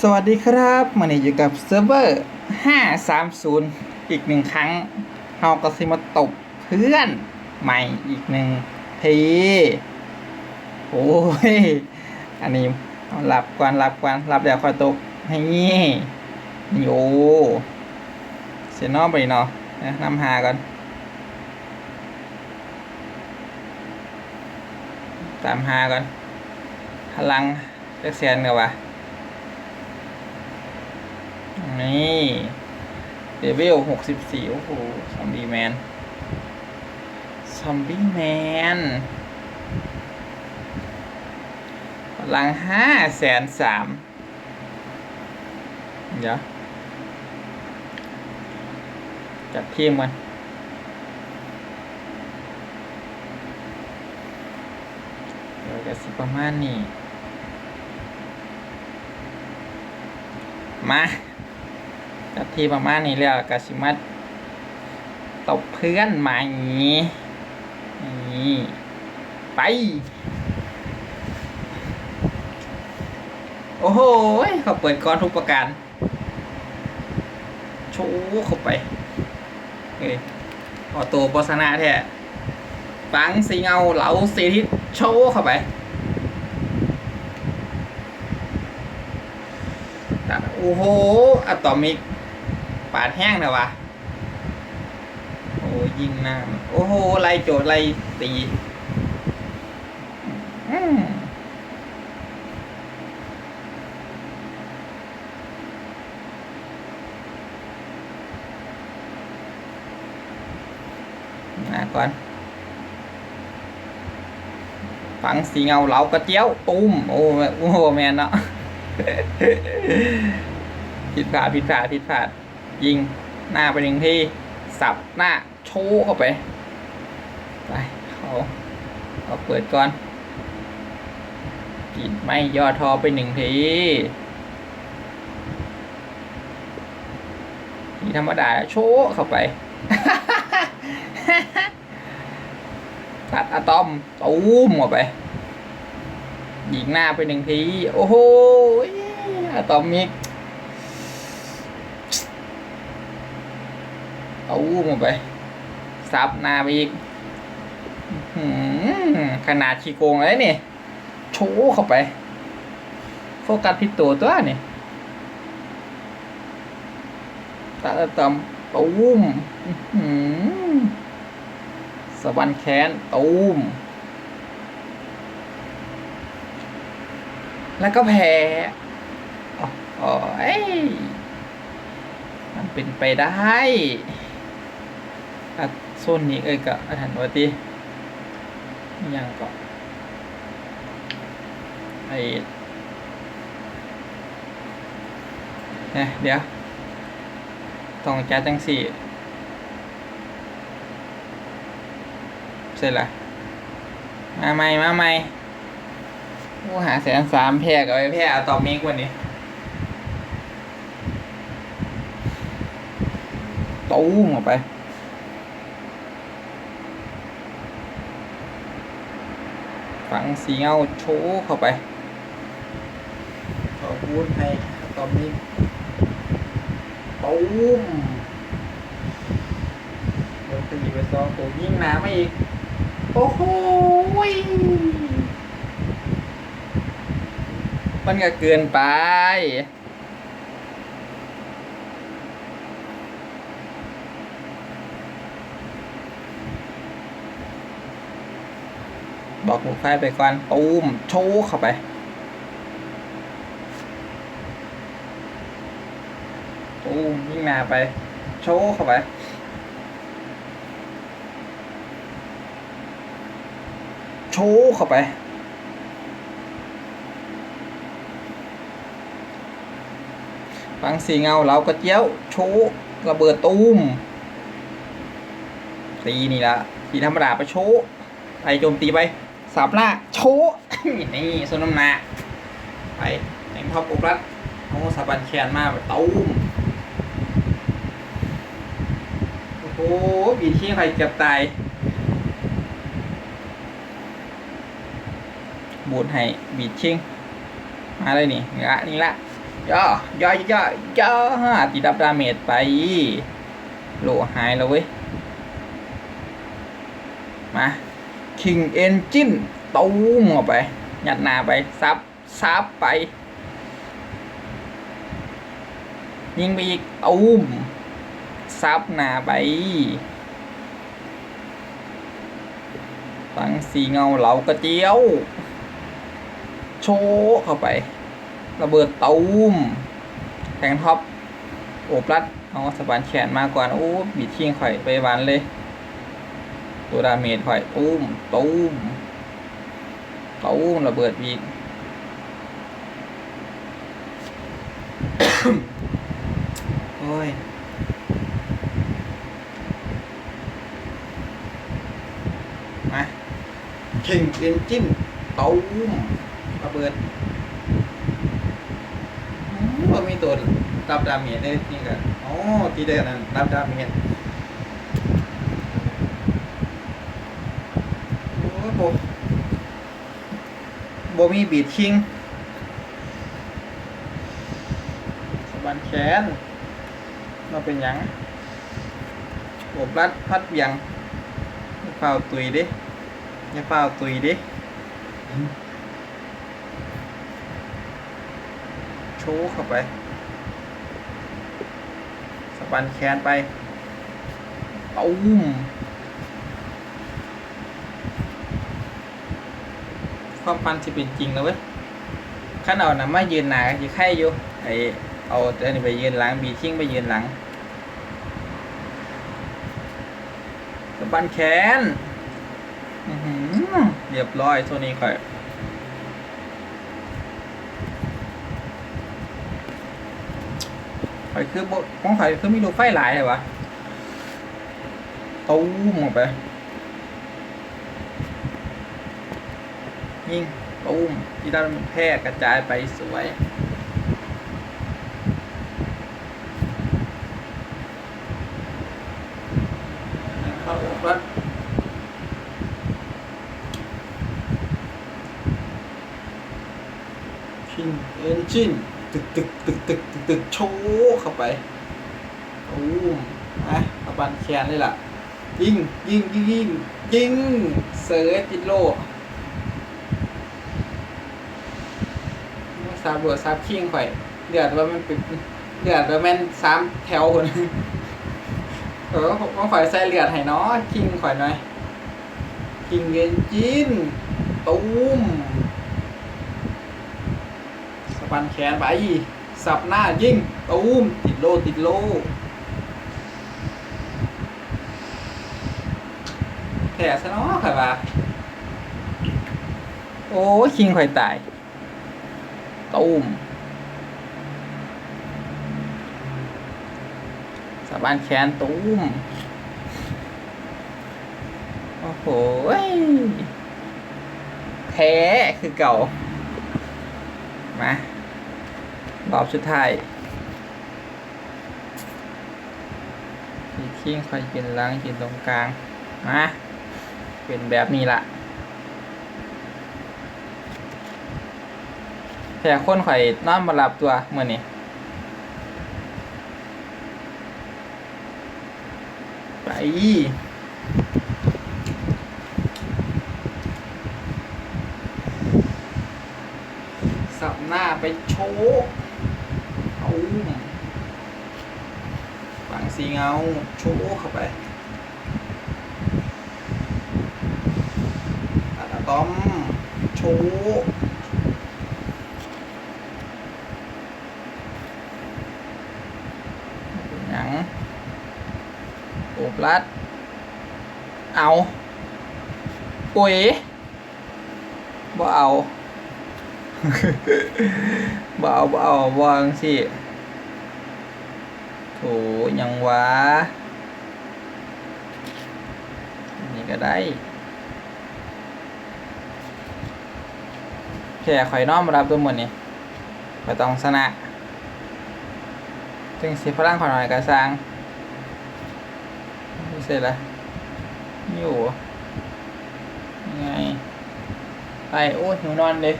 สวัสดีครับมันนี้อยู่กับเซิร์ฟเวอร์ 530 อีกหนึ่งครั้งเฮาก็สิมาตบเพื่อนใหม่อีกหนึ่งทีโอ้ย อันนี้เอาหลับก่อนหลับก่อนหลับเดี๋ยวคอยตกให้นี่นี่โอ้เสียนอกไปเนาะนะนำหาก่อนตามหาก่อนพลังเลเซียนกันวะ นี่เดวิลหกสิบสี่โอ้โหซอมบี้แมน ซอมบี้แมนพลังห้าแสนสามเดี๋ยว จัดทีมกันเดี๋ยวจะสิประมาณนี้ มา จัดทีประมาณนี้แล้วกาชิมัดตบเพื่อนใหม่นี่ไป โอ้โหเขาเปิดก้อนทุกประการโชว์เข้าไปเฮ้ยออโต้โฆษณาแท้ฟังสีเงาเหลาสีทิศโชว์เข้าไปโอ้โหอะตอมิก ปาดแห้งเลยวะโอ้ยิงหน้าโอ้โหไล่โจดไล่ตีนะก่อนฝังสีเงาเหลากระเจียวตุ้มโอ้โอ้โหแมนเนาะผิดพลาดผิดพลาดผิดพลาด ยิงหน้าไปหนึ่งที่สับหน้าโชว์เข้าไปไปเขาเอาเปิดก่อนกินไม่ย่อทอไปหนึ่งทีทีธรรมดาโชว์เข้าไป ตัดอะตอมตูมออกไปยิงหน้าไปหนึ่งที โอ้โหอะตอมิก เอาลงไป ซับหน้าไปอีกอขนาดขี้โกงเลยนี่โชว์เข้าไป โฟกัสผิดตัวตัวนี่ตาตำตูมอื้อหือสวรรค์แค้นตูมแล้วก็แพ้อ๋ออ๋อเอ้ยมันเป็นไปได้ อะโซนนี้เอ้ยก็อาถรรวติอิหยังก็ไอ้เนี่ยเดี๋ยวต้องจัดจังสี่เสร็จละมาใหม่มาใหม่โอ้หาแสนสามแพรกับไอ้แพรเอาตอบเมกวันนี้ตูมออกไป งสีเงาโชว์เข้าไป ขอพูดให้ตอนนี้ตูมโดนตีไปสองตัวยิ่งหนามาอีก โอ้โหมันก็เกินไป บอกลูกไฟไปก่อนตูมโชว์เข้าไป ตูมยิ่งหนาไป โชว์เข้าไปโชว์เข้าไปฟังสีเงาเราก็เจียวโชว์ระเบิดตูมตีนี่ละทีธรรมดาไปโชว์ไปโจมตีไป สับหน้าโชว์ นี่สนน้ำนาไปแต่งท็อปอุกรัดโอ้สับบันแขนมาแบบตูมโอ้โหบีที่ใครเกือบตายบูดให้บีชิงมาเลยนี่นี่ละนี่ละย่อย่อย่อย่อตีดับดาเมจไปโหลหายแล้วเว้ย มา King Engine ตูมออกไปหยัดหนาไป ซับ ซับไป ยิงไปอีกตูมซับหนาไปฟังสีเงาเหลากระเจียว โชว์เข้าไประเบิดตูมแทงท็อป โอบรัดเอาสะบานแขนมากกว่านะโอ้ บีดทิ้งข่อยไปวันเลย ตัวดาเมจข่อยตูมตูมตูมระเบิดบีกโอ้ยมาเข่งเอนจิ้นตูมระเบิดว่ามีตัวรับดาเมจได้นี่กันอ๋อตีได้กันนั่นรับดาเมจโอ้ยโบ โบมีบีดคิงสะบันแขนมาเป็นหยังโอบรัดพัดเบียงอย่าเฝ้าตุยดิอย่าเฝ้าตุยดิโชว์เข้าไปสะบันแขนไปตุ้ม ความปันจะเป็นจริงแล้วเว้ยขั้นเอานะมายืนหนาจะไข่อยู่ไอเอาอันนี้ไปยืนหลังบีทิ้งไปยืนหลังสะบันแขนเรียบร้อยโซนี้ค่อยข่อยคือบ่ของข่อยคือมีลูไฟหลายเลยวะตู้มออกไป ยิงตูมที่ด้านมันแพร่กระจายไปสวยเข้าวัดชินเอนจินตึกตึกตึกตึกตึกตึกโชว์เข้าไปโอ้มอะตะบันแขนเลยล่ะ ยิงยิงยิงยิงยิงเสือจิตโล ซาบัวซาบคิงข่อยเดือดว่ามันเป็นเดือดว่าแม่นสามแถวคนเออผมข่อยใส่เลือดให้นาะคิงข่อยหน่อยคิงเงินจินตูมสะบันแขนไปสับหน้ายิงตูมติดโลติดโลแผลซะเนาะค่ะว่าโอ้คิงข่อยตาย ตูมสะบันแขนตูมโอ้โหแพ้คือเก่า มารอบสุดท้ายทีทิ้งคอยกินล้างกินตรงกลาง มา เป็นแบบนี้ละ แต่คนข่อยนอนมาหลับตัวเมื่อนี้ไปสับหน้าไปโชว์เอาฝังสีเงา โชว์เข้าไปอะตอม โชว์เป็นหยังโอบ รัด เอาปุ๋ยบ่เอาบ่เอาบ่เอาวางสิโถยังวะนี่ก็ได้แค่ข่อยน้อมรับตัวหมดนี่ไม่ต้องสนะจึงสิพลังขอหน่อยกระซัง เสร็จละอยู่ยังไงไปโอ้หิวนอนเลย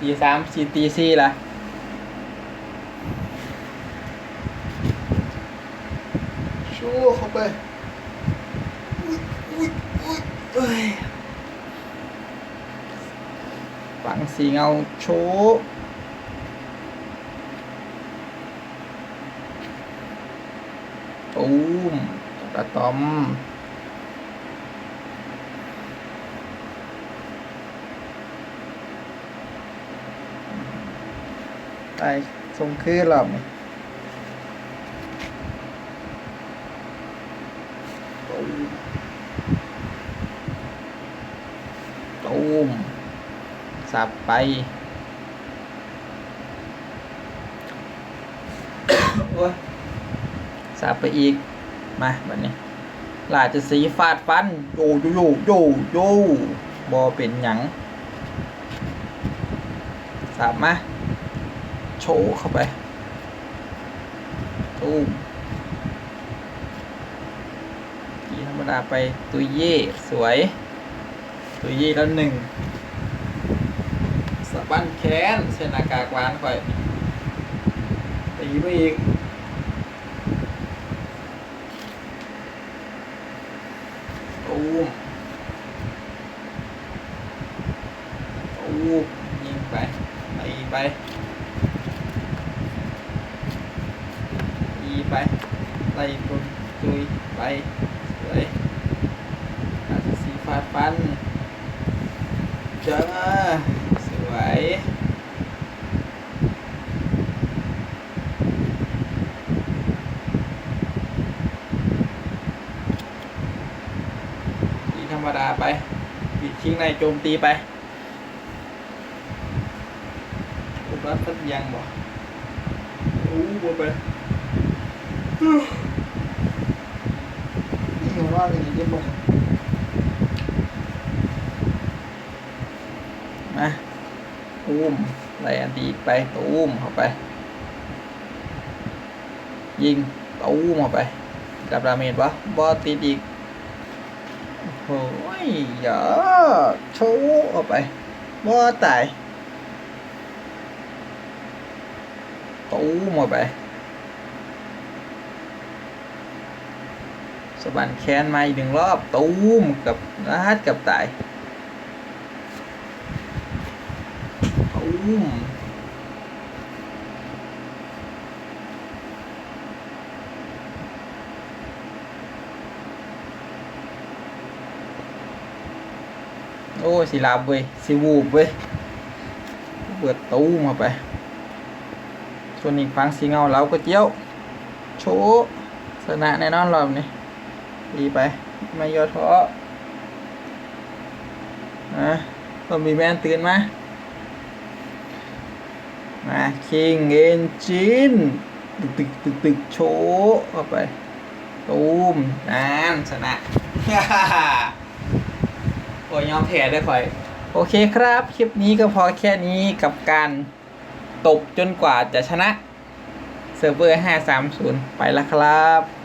ตีสามสี่ตีสี่ละชูเข้าไปฝังสีเงาชูตูม กระตอม ไปส่งคืนรอบตูมสับไปสับไปอีก มาแบบนี้หลาจะสีฟาดฟันโยโยโยโยโยบอเป็นหยังสับมาโชว์เข้าไปตูมกีธรรมดาไปตุยเย่สวย ตุยเย่แล้วหนึ่งสะบั้นแขนเส้นอากาศหวานไปตีไปอีก ตูมตูมยิงไป ตีไปไปไล่ตุนตุยไปสวยอาจจะสีฟ้าฟันจ้าสวยธรรมดาไปบิดทิ้งในโจมตีไป อุบรัดพัดยังบ่อู้บ่ไปนี่มันว่าอย่างนี้ได้บ่มาตูมไล่อันดีไปตูมเข้าไป ยิงตูมเข้าไปจับดาเมจวะบอติดอีกโอ้ยอย่าชว์เข้าไปบอตาย ตูมเข้าไปสบันแค้นมาอีกหนึ่งรอบตูมกับนัดกับตายตูมโอ้ยสิลาบเว้ยสิวูบเว้ยเปิดตูมาไป ส่วนอีกฟังสีเงาเราก็เจียวโชว์ชนะแน่นอนรอบนี้ดีไป ไม่ย่อท้อนะก็มีแมนตื่นมามาคิงเอนจินตึกตึกตึกตึกโชว์เข้าไปตูมนานชนะโอ้ยยอมแพ้ด้วยคอย โอเคครับ คลิปนี้ก็พอแค่นี้กับการ ตบจนกว่าจะชนะเซิร์ฟเวอร์ 530 ไปแล้วครับ